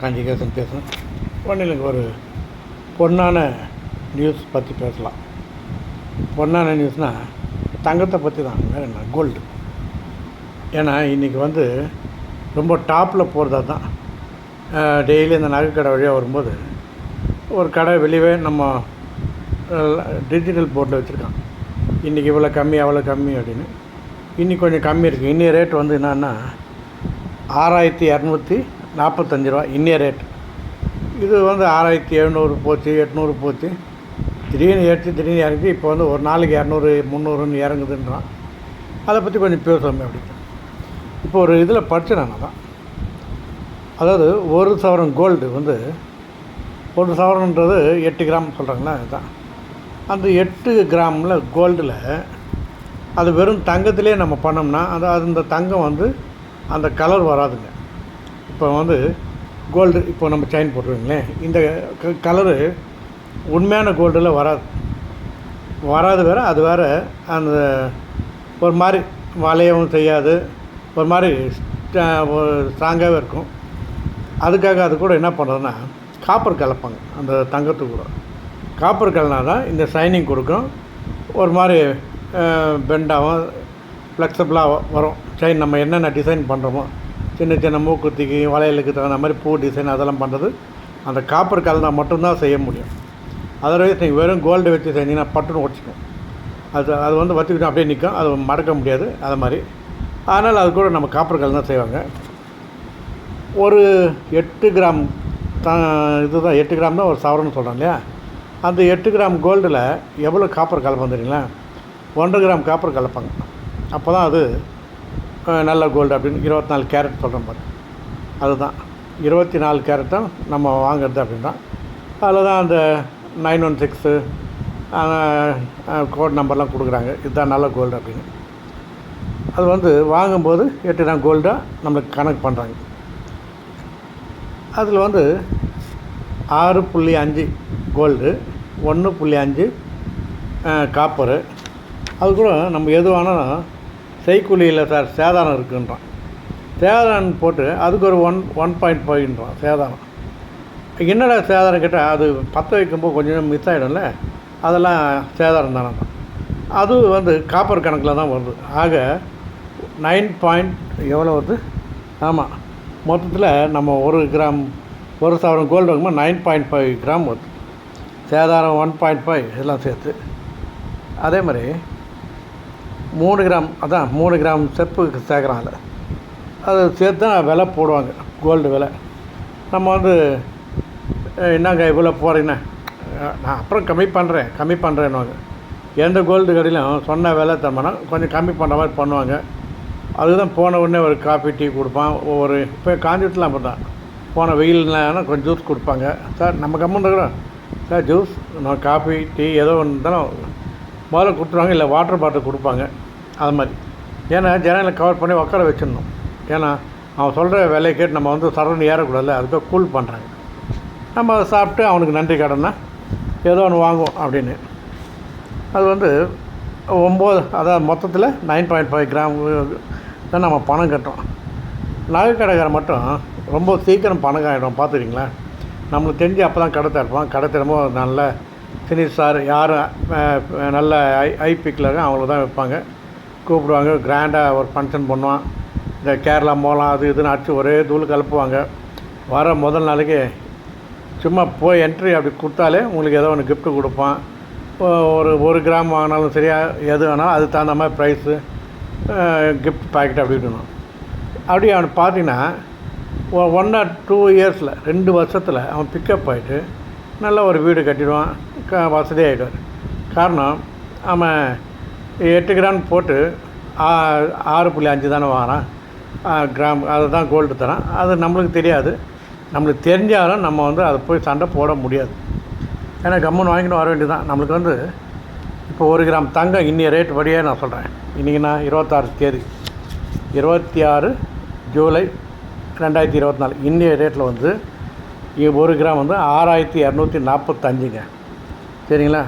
காஞ்சிகேசன் பேசுகிறேன் ஒன்றும் ஒரு பொண்ணான நியூஸ் பற்றி பேசலாம். பொண்ணான நியூஸ்னால் தங்கத்தை பற்றி தான். வேறு என்ன? கோல்டு ஏன்னா இன்றைக்கி வந்து ரொம்ப டாப்பில் போகிறதா தான் டெய்லி இந்த நகை கடை வழியாக வரும்போது ஒரு கடை வெளியவே நம்ம டிஜிட்டல் போர்டில் வச்சுருக்கான் இன்றைக்கி இவ்வளோ கம்மி அவ்வளோ கம்மி அப்படின்னு. இன்றைக்கி கொஞ்சம் கம்மி இருக்குது இன்னைய ரேட் வந்து என்னன்னா ஆறாயிரத்தி இரநூத்தி நாற்பத்தஞ்சு ரூபா இன்னிய ரேட் இது வந்து ஆறாயிரத்தி எழுநூறு போச்சு எட்நூறு போச்சு. திடீர்னு ஏற்றி திடீர்னு இறங்கி இப்போ வந்து ஒரு நாளைக்கு இரநூறு முந்நூறுன்னு இறங்குதுன்றான். அதை பற்றி கொஞ்சம் பேசுவோமே அப்படின்னு இப்போ ஒரு இதில் படித்தேன் நான் தான் அதாவது ஒரு சவரன் கோல்டு வந்து ஒரு சவரன்ன்றது எட்டு கிராம் சொல்கிறாங்களா அதுதான் அந்த எட்டு கிராமில் கோல்டில் அது வெறும் தங்கத்திலே நம்ம பண்ணோம்னா அது அது தங்கம் வந்து அந்த கலர் வராதுங்க. இப்போ வந்து கோல்டு இப்போ நம்ம செயின் போட்டுருவீங்களேன் இந்த க கலரு உண்மையான கோல்டில் வராது. வராது வேறு அது வேறு அந்த ஒரு மாதிரி வளையவும் செய்யாது. ஒரு மாதிரி ஸ்ட்ராங்காகவே இருக்கும். அதுக்காக அது கூட என்ன பண்ணுறதுன்னா காப்பர் கலப்பாங்க அந்த தங்கத்து கூட. காப்பர் கலனா தான் இந்த ஷைனிங் கொடுக்கும். ஒரு மாதிரி பெண்டாகவும் ஃப்ளெக்சபிளாக வரும். செயின் நம்ம என்னென்ன டிசைன் பண்ணுறோமோ சின்ன சின்ன மூக்குத்திக்கு வளையலுக்கு தகுந்த மாதிரி பூ டிசைன் அதெல்லாம் பண்ணுறது அந்த காப்பர் கலந்தால் மட்டும்தான் செய்ய முடியும். அதர்வைஸ் நீங்கள் வெறும் கோல்டு வச்சு செஞ்சீங்கன்னா பட்டுன்னு உடச்சிக்கும் அது அது வந்து வச்சுக்கிட்டு அப்படியே நிற்கும் அது மறக்க முடியாது. அது மாதிரி. அதனால் அது கூட நம்ம காப்பர் கல் தான் செய்வாங்க. ஒரு எட்டு கிராம் த இதுதான் எட்டு கிராம் தான் ஒரு சவரன்னு சொல்கிறோம் இல்லையா? அந்த எட்டு கிராம் கோல்டில் எவ்வளோ காப்பர் கலப்பம் தெரியுங்களா? ஒன்றரை கிராம் காப்பர் கலப்பாங்க. அப்போ தான் அது நல்ல கோல்டு அப்படின்னு இருபத்தி நாலு கேரட் சொல்கிறோம் பாரு. அதுதான். இருபத்தி நாலு கேரட் தான் நம்ம வாங்குறது அப்படின்னா அதில் தான் அந்த நைன் ஒன் சிக்ஸு கோட் நம்பர்லாம் கொடுக்குறாங்க. இதுதான் நல்ல கோல்டு அப்படின்னு. அது வந்து வாங்கும்போது எட்டு கிராம் கோல்டாக நம்மளுக்கு கணக்கு பண்ணுறாங்க அதில் வந்து ஆறு புள்ளி அஞ்சு கோல்டு ஒன்று புள்ளி அஞ்சு காப்பரு அது கூட நம்ம எது வேணாலும் செய்கூலியில் சார் சேதாரம் இருக்குன்றான். சேதாரம் போட்டு அதுக்கு ஒரு ஒன் ஒன் பாயிண்ட் ஃபைவ்ன்றான் சேதாரம். என்னடா சேதாரம் கேட்டால் அது பற்ற வைக்கும்போது கொஞ்சம் மிஸ் ஆகிடும்ல அதெல்லாம் சேதாரம் தானே தான் அது வந்து காப்பர் கணக்கில் தான் வருது. ஆக நைன் பாயிண்ட் எவ்வளோ வருது? ஆமாம் மொத்தத்தில் நம்ம ஒரு கிராம் ஒரு சவரம் கோல்டு வாங்கும்போது நைன் பாயிண்ட் ஃபைவ் கிராம் வருது. சேதாரம் ஒன் பாயிண்ட் ஃபைவ் இதெல்லாம் சேர்த்து. அதே மாதிரி மூணு கிராம் அதான் மூணு கிராம் செப்பு சேர்க்குறான் அதில் அது சேர்த்து தான் விலை போடுவாங்க கோல்டு விலை. நம்ம வந்து என்னங்க இவ்வளோ போகிறீங்கண்ணே நான் அப்புறம் கம்மி பண்ணுறேன் கம்மி பண்ணுறேன்னுவாங்க எந்த கோல்டு கடையிலும் சொன்ன விலை தரமானா கொஞ்சம் கம்மி பண்ணுற மாதிரி பண்ணுவாங்க. அதுதான் போன உடனே ஒரு காஃபி டீ கொடுப்பான். ஒவ்வொரு இப்போ காஞ்சிட்டுலாம் அப்போ தான். போன வெயில்னா கொஞ்சம் ஜூஸ் கொடுப்பாங்க. சார் நம்ம கம்மன் இருக்கிறோம். சார் ஜூஸ் நான் காஃபி டீ ஏதோ ஒன்று இருந்தாலும் முதல்ல கொடுத்துருவாங்க இல்லை வாட்டர் பாட்டில் கொடுப்பாங்க. அது மாதிரி. ஏன்னா ஜனங்களை கவர் பண்ணி உட்கார வச்சிடணும். ஏன்னா அவன் சொல்கிற வேலையை கேட்டு நம்ம வந்து சரவணி ஏறக்கூடாதுல்ல அதுக்காக கூல் பண்ணுறாங்க நம்ம அதை சாப்பிட்டு அவனுக்கு நன்றி கடனா ஏதோ ஒன்று வாங்குவோம் அப்படின்னு. அது வந்து ஒம்பது அதாவது மொத்தத்தில் நைன் பாயிண்ட் ஃபைவ் கிராம் தான் நம்ம பணம் கட்டுறோம். நகைக்கடைக்காரன் மட்டும் ரொம்ப சீக்கிரம் பணம் ஆகிடும் பார்த்துக்கிங்களா நம்மளுக்கு தெரிஞ்சு அப்போ தான் கடை திறப்பான். கடை திறம்போது நல்ல சினிஸ் சார் யாரும் நல்ல ஐ ஐ பிக்கில் இருக்க அவங்கள தான் வைப்பாங்க. கூப்பிடுவாங்க கிராண்டாக ஒரு ஃபங்க்ஷன் பண்ணுவான். இந்த கேரளா மோளம் அது இதுன்னு அடிச்சு ஒரே தூள் கலப்புவாங்க. வர முதல் நாளைக்கு சும்மா போய் என்ட்ரி அப்படி கொடுத்தாலே உங்களுக்கு ஏதோ ஒன்று கிஃப்ட்டு கொடுப்பான். ஒரு ஒரு கிராம் வாங்கினாலும் சரியா எது வேணாலும் அதுக்கு தகுந்த மாதிரி ப்ரைஸு கிஃப்ட் பேக்கெட் அப்படி இருக்கணும். அப்படி அவனை பார்த்தீங்கன்னா ஒன் ஆர் டூ இயர்ஸில் ரெண்டு வருஷத்தில் அவன் பிக்கப் ஆகிட்டு நல்ல ஒரு வீடு கட்டிடுவான். க வசதியாகிடுவார் காரணம் அவன் எட்டு கிராம் போட்டு ஆறு புள்ளி அஞ்சு தானே வாங்குறான். கிராம் அதை தான் கோல்டு தரான். அது நம்மளுக்கு தெரியாது. நம்மளுக்கு தெரிஞ்சாலும் நம்ம வந்து அதை போய் சண்டை போட முடியாது. ஏன்னா கம்மன் வாங்கிட்டு வர வேண்டியது தான் நம்மளுக்கு வந்து இப்போ ஒரு கிராம் தங்கம் இன்றைய ரேட் படியே நான் சொல்கிறேன் இன்றைக்கி நான் இருபத்தாறு தேதி. இருபத்தி ஆறு ஜூலை ரெண்டாயிரத்தி இருபத்தி நாலு. இன்றைய ரேட்டில் வந்து ஒரு கிராம் வந்து ஆறாயிரத்தி இரநூத்தி நாற்பத்தஞ்சுங்க. சரிங்களா?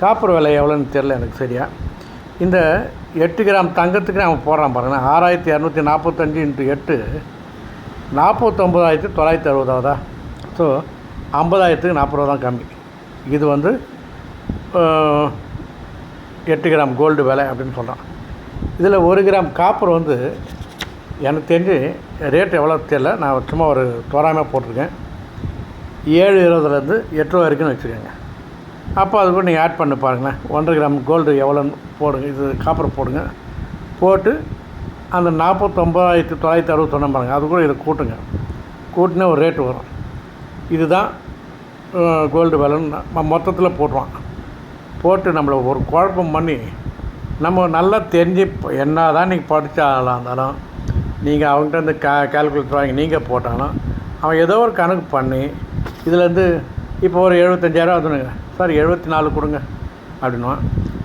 காப்பர் விலை எவ்வளோன்னு தெரில எனக்கு சரியா. இந்த எட்டு கிராம் தங்கத்துக்கு அவன் போடுறான் பாருங்கள் ஆறாயிரத்தி இரநூத்தி நாற்பத்தஞ்சு இன்ட்டு எட்டு. நாற்பத்தொம்பதாயிரத்தி தொள்ளாயிரத்தி அறுபதாவதா? ஸோ ஐம்பதாயிரத்துக்கு நாற்பது ரூபா தான் கம்மி. இது வந்து எட்டு கிராம் கோல்டு விலை அப்படின்னு சொல்கிறான் இதில் ஒரு கிராம் காப்பர் வந்து எனக்கு தெரிஞ்சு ரேட் எவ்வளோ தெரியல. நான் சும்மா ஒரு தோறாமல் போட்டிருக்கேன். ஏழு இருபதுலேருந்து எட்டு ரூபா வரைக்கும் வச்சுக்கோங்க. அப்போ அது கூட நீங்கள் ஆட் பண்ணி பாருங்களேன். ஒன்றரை கிராம் கோல்டு எவ்வளோன்னு போடுங்க இது காப்பர் போடுங்க. போட்டு அந்த நாற்பத்தொம்பதாயிரத்தி தொள்ளாயிரத்தி அறுபத்தொன்னு பாருங்கள் அது கூட இதை கூட்டுங்க. கூட்டினா ஒரு ரேட்டு வரும். இதுதான் கோல்டு விலைன்னு மொத்தத்தில் போட்டுருவான் போட்டு நம்மளை ஒரு குழப்பம் பண்ணி நம்ம நல்லா தெரிஞ்சு என்ன தான் நீங்கள் படித்தாலாம் இருந்தாலும் நீங்கள் அவங்ககிட்ட இந்த கே கேல்குலேட்டர் வாங்கி நீங்கள் போட்டாலும் அவன் ஏதோ ஒரு கணக்கு பண்ணி இதுலேருந்து இப்போ ஒரு எழுபத்தஞ்சாயிரம் அதுனுங்க சார் எழுபத்தி நாலு கொடுங்க அப்படின்னுவான்.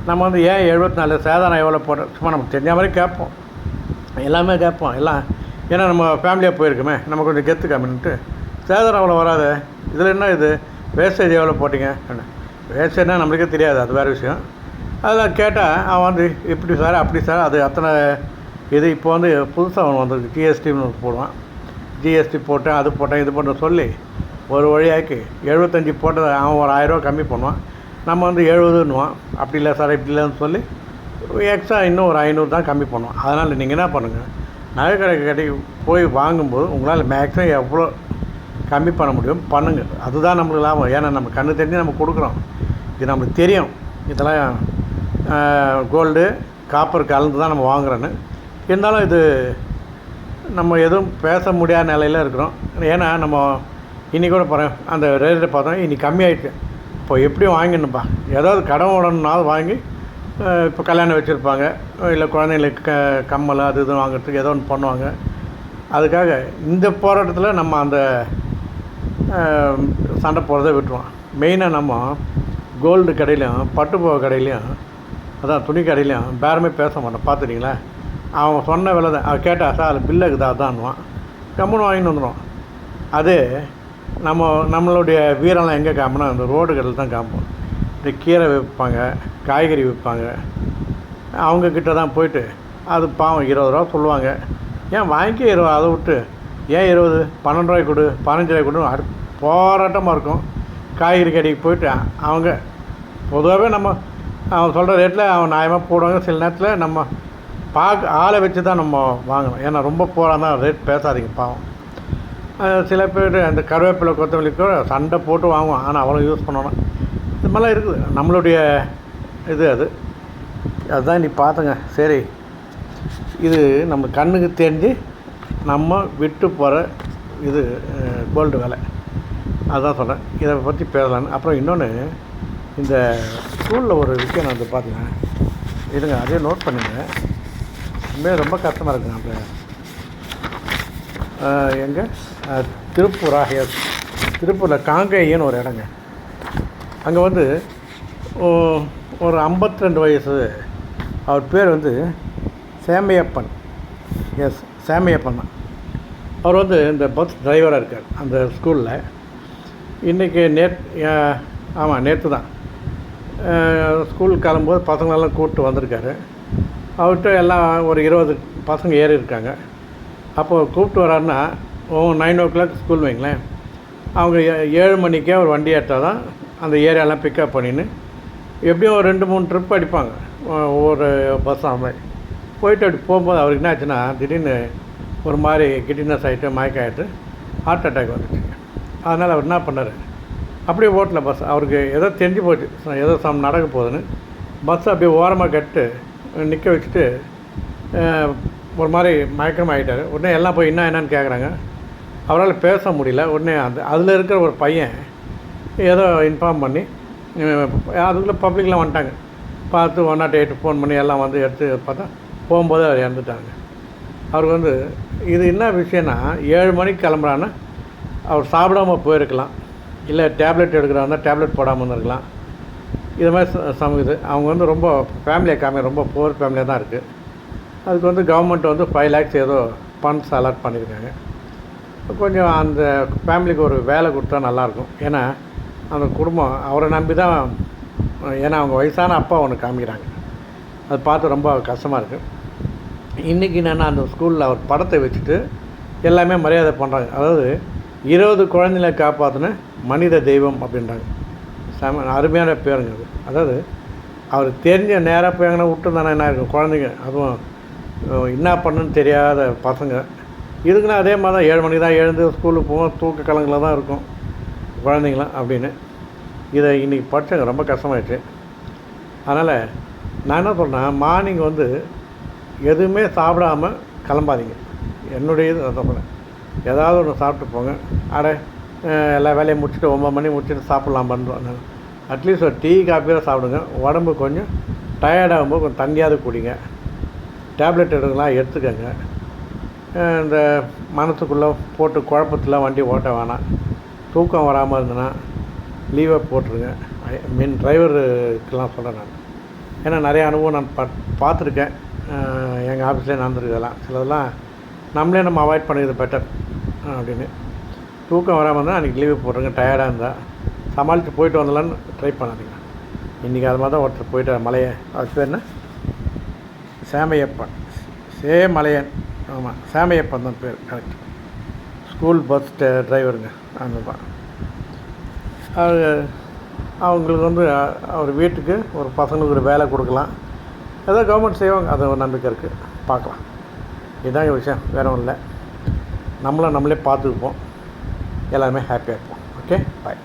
நம்ம வந்து ஏன் எழுபத்தி நாலு சேதாரம் எவ்வளோ போட்டோம் சும்மா நம்ம தெரிஞ்ச மாதிரி கேட்போம். எல்லாமே கேட்போம் எல்லாம். ஏன்னா நம்ம ஃபேமிலியாக போயிருக்கோமே நம்ம கொஞ்சம் கெத்து கம்மின்ட்டு சேதாரம் அவ்வளோ வராது இதில் என்ன இது? வேஸ்டேஜ் எவ்வளோ போட்டிங்க? வேஸ்டேஜ்னால் நம்மளுக்கே தெரியாது அது வேறு விஷயம். அதெல்லாம் கேட்டால் அவன் வந்து இப்படி சார் அப்படி சார் அது அத்தனை இது இப்போ வந்து புதுசாக அவன் வந்திருக்கு ஜிஎஸ்டின்னு போடுவான். ஜிஎஸ்டி போட்டேன் அது போட்டேன் இது பண்ண சொல்லி ஒரு வழியாக்கி எழுபத்தஞ்சி போட்டதை அவன் ஒரு ஆயிரரூவா கம்மி பண்ணுவான். நம்ம வந்து எழுபதுன்னுவான். அப்படி இல்லை சார் இப்படி இல்லைன்னு சொல்லி எக்ஸ்ட்ரா இன்னும் ஒரு ஐநூறு தான் கம்மி பண்ணுவோம் அதனால் நீங்கள் என்ன பண்ணுங்கள் நகை கடைக்கு போய் வாங்கும்போது உங்களால் மேக்ஸிமம் எவ்வளோ கம்மி பண்ண முடியும் பண்ணுங்கள் அதுதான் நம்மளுக்கு லாபம். ஏன்னா நம்ம கண்ணு தெரிஞ்சு நம்ம கொடுக்குறோம். இது நம்மளுக்கு தெரியும். இதெல்லாம் கோல்டு காப்பர் கலந்து தான் நம்ம வாங்குறோன்னு. இருந்தாலும் இது நம்ம எதுவும் பேச முடியாத நிலையில் இருக்கிறோம். ஏன்னா நம்ம இன்றைக்கி கூட பாருங்க அந்த ரேட்டை பார்த்தோம் இன்றைக்கி கம்மியாயிடுச்சு இப்போ எப்படியும் வாங்கிடணும்ப்பா ஏதாவது கடன் உடனாலும் வாங்கி இப்போ கல்யாணம் வச்சுருப்பாங்க. இல்லை குழந்தைங்களுக்கு க கம்மல் அது இது வாங்குறதுக்கு ஏதோ ஒன்று பண்ணுவாங்க. அதுக்காக இந்த போராட்டத்தில் நம்ம அந்த சண்டை போடுறதை விட்டுருவோம். மெயினாக நம்ம கோல்டு கடையிலையும் பட்டுப்புடவை கடையிலையும் அதான் துணி கடையிலையும் பேரமே பேச மாட்டோம். பார்த்துட்டிங்களா? அவன் சொன்ன விலை தான் அவன் கேட்டா சார் அது பில்லு இருக்குதா அதான்வான் கம்முன்னு வாங்கிட்டு வந்துடும் அது நம்ம நம்மளுடைய வீரெல்லாம் எங்கே காமினா அந்த ரோடு தான் காமிப்போம் இந்த கீரை விற்பாங்க காய்கறி விற்பாங்க. அவங்கக்கிட்ட தான் போயிட்டு அது பாவம் இருபது ரூபா சொல்லுவாங்க. ஏன் வாங்கிக்க இருபது அதை விட்டு. ஏன் இருபது? பன்னெண்டு ரூபாய் கொடு பதினஞ்சு ரூபாய் கொடு அடு போராட்டமாக இருக்கும். காய்கறி கடைக்கு போயிட்டு அவங்க பொதுவாகவே நம்ம அவன் சொல்கிற ரேட்டில் அவன் நியாயமாக போடுவாங்க. சில நேரத்தில் நம்ம பார்க்க ஆளை வச்சு தான் நம்ம வாங்கணும். ஏன்னா ரொம்ப போகிறான் தான் ரேட் பேசாதீங்க பாவம். சில பேர் அந்த கருவேப்பிலை கொத்தமல்லி சண்டை போட்டு வாங்குவோம் ஆனால் அவ்வளோ யூஸ் பண்ணணும் இது மாதிரிலாம் இருக்குது. நம்மளுடைய இது அது. அதுதான் நீ பார்த்துங்க சரி. இது நம்ம கண்ணுக்கு தெரிஞ்சு நம்ம விட்டு போகிற இது கோல்டு வேலை. அதுதான் சொல்கிறேன் இதை பற்றி பேசலான்னு அப்புறம் இன்னொன்று இந்த ஸ்கூலில் ஒரு விஷயம் நான் வந்து பார்த்தீங்கன்னா இருங்க அதே நோட் பண்ணுங்க. உண்மையாக ரொம்ப கஷ்டமாக இருக்குங்க அப்படியே எங்கே? திருப்பூரா? எஸ். திருப்பூரில் காங்கேயன்னு ஒரு இடங்க. அங்கே வந்து ஒரு 52 வயசு. அவர் பேர் வந்து சேமையப்பன். எஸ் சேமையப்பன். தான் அவர் வந்து இந்த பஸ் டிரைவராக இருக்கார் அந்த ஸ்கூலில் இன்றைக்கி நேத் ஆமாம் நேற்று தான். ஸ்கூலுக்கு கிளம்பும்போது பசங்களெல்லாம் கூப்பிட்டு வந்திருக்காரு. அவர்கிட்ட எல்லாம் ஒரு இருபது பசங்க ஏறி இருக்காங்க அப்போ கூப்பிட்டு வராருன்னா oh nine o'clock school வைங்களேன். அவங்க ஏ- ஏழு மணிக்கே ஒரு வண்டி ஏற்றால் தான் அந்த ஏரியாலாம் பிக்கப் பண்ணின்னு எப்படியும் ஒரு ரெண்டு மூணு ட்ரிப் அடிப்பாங்க. ஒவ்வொரு பஸ் அந்த மாதிரி. போயிட்டு அப்படி போகும்போது அவருக்கு என்ன ஆச்சுன்னா திடீர்னு ஒரு மாதிரி கிட்னஸ் ஆகிட்டு மயக்கம் ஆகிட்டு ஹார்ட் அட்டாக் வந்துச்சுங்க அதனால் அவர் என்ன பண்ணார்? அப்படியே ஓட்டல பஸ் அவருக்கு ஏதோ தெரிஞ்சு போச்சு. ஏதோ சம் நடக்க போகுதுன்னு. பஸ் அப்படியே ஓரமாக கட்டு நிற்க வச்சுட்டு ஒரு மாதிரி மயக்கம் ஆகிட்டார் உடனே எல்லாம் போய் என்ன என்னன்னு கேட்குறாங்க அவரால் பேச முடியல. உடனே அந்த அதில் இருக்கிற ஒரு பையன் ஏதோ இன்ஃபார்ம் பண்ணி அதுக்குள்ளே பப்ளிக்லாம் வந்துட்டாங்க. பார்த்து ஒன் நாட் எயிட் ஃபோன் பண்ணி எல்லாம் வந்து எடுத்து பார்த்தா போகும்போது அவர் இறந்துட்டாங்க அவருக்கு வந்து இது என்ன விஷயம்னா ஏழு மணிக்கு கிளம்புறான்னா அவர் சாப்பிடாம போயிருக்கலாம். இல்லை டேப்லெட் எடுக்கிறாருந்தா டேப்லெட் போடாமல் இருந்திருக்கலாம். இது மாதிரி ச- சம இது. அவங்க வந்து ரொம்ப ஃபேமிலியை காமி ரொம்ப புவர் ஃபேமிலியாக தான் இருக்குது அதுக்கு வந்து கவர்மெண்ட் வந்து ஃபைவ் லேக்ஸ் ஏதோ ஃபண்ட்ஸ் அலாட் பண்ணியிருக்காங்க. கொஞ்சம் அந்த ஃபேமிலிக்கு ஒரு வேலை கொடுத்தா நல்லாயிருக்கும். ஏன்னா அந்த குடும்பம் அவரை நம்பி தான் ஏன்னா அவங்க வயசான அப்பா ஒன்று காமிக்கிறாங்க. அது பார்த்து ரொம்ப கஷ்டமாக இருக்குது இன்றைக்கி என்னென்னா அந்த ஸ்கூலில் அவர் படத்தை வச்சுட்டு எல்லாமே மரியாதை பண்ணுறாங்க அதாவது இருபது குழந்தைகளை காப்பாற்றின மனித தெய்வம் அப்படின்றாங்க. செம அருமையான பேருங்க அது. அதாவது அவர் தெரிஞ்ச நேராக போய் எங்கன்னா விட்டு தானே என்ன இருக்கும் குழந்தைங்க அதுவும் என்ன பண்ணுன்னு தெரியாத பசங்க. இதுக்குன்னா அதே மாதிரி தான் ஏழு மணிக்கு தான் எழுந்து ஸ்கூலுக்கு போவோம் தூக்க கலங்கில் தான் இருக்கும். குழந்தைங்களாம் அப்படின்னு. இதை இன்றைக்கி படித்தவங்க ரொம்ப கஷ்டமாயிடுச்சு. அதனால் நான் என்ன சொல்கிறேன் மார்னிங் வந்து எதுவுமே சாப்பிடாம கிளம்பாதீங்க. என்னுடைய இது சொல்கிறேன் ஏதாவது ஒன்று சாப்பிட்டு போங்க. அட எல்லா வேலையும் முடிச்சுட்டு ஒம்பது மணி முடிச்சுட்டு சாப்பிட்லாம் பண்ணுறோம் அட்லீஸ்ட் ஒரு டீ காப்பியாக சாப்பிடுங்க. உடம்பு கொஞ்சம் டயர்டாகும்போது கொஞ்சம் தண்ணியாவது குடிங்க. டேப்லெட் எடுக்கலாம் எடுத்துக்கோங்க. இந்த மனசுக்குள்ளே போட்டு குழப்பத்தில் வண்டி ஓட்ட வேணாம். தூக்கம் வராமல் இருந்ததுன்னா லீவை போட்டுருங்க. ஐ மீன் டிரைவருக்கெல்லாம் சொல்கிறேன் நான். ஏன்னா நிறைய அனுபவம் நான் பா பார்த்துருக்கேன். எங்கள் ஆஃபீஸ்லேயே நடந்துருக்கதெல்லாம் சிலதெல்லாம் நம்மளே நம்ம அவாய்ட் பண்ணிக்கிறது பெட்டர் அப்படின்னு. தூக்கம் வராமல் இருந்தால் அன்றைக்கி லீவு போட்டுருங்க. டயர்டாக இருந்தால் சமாளித்து போயிட்டு வந்துடலான்னு ட்ரை பண்ணாதீங்க. இன்றைக்கி அது மாதிரி தான் ஒருத்தர் போயிட்டு மலையை. அது பேர் என்ன? சேமையப்பன். சேமலையன் ஆமாம் சேமையப்பன் தான் பேர் கரெக்ட் ஸ்கூல் பஸ் டிரைவருங்க அந்த தான் அது அவங்களுக்கு வந்து அவர் வீட்டுக்கு ஒரு பசங்களுக்கு ஒரு வேலை கொடுக்கலாம். ஏதோ கவர்மெண்ட் செய்வாங்க அது ஒரு நம்பிக்கை இருக்குது பார்க்கலாம். இதுதான் விஷயம் வேறு ஒன்றும் இல்லை. நம்மளை நம்மளே பார்த்துக்குப்போம். எல்லாருமே ஹாப்பியாக இருப்போம். Okay bye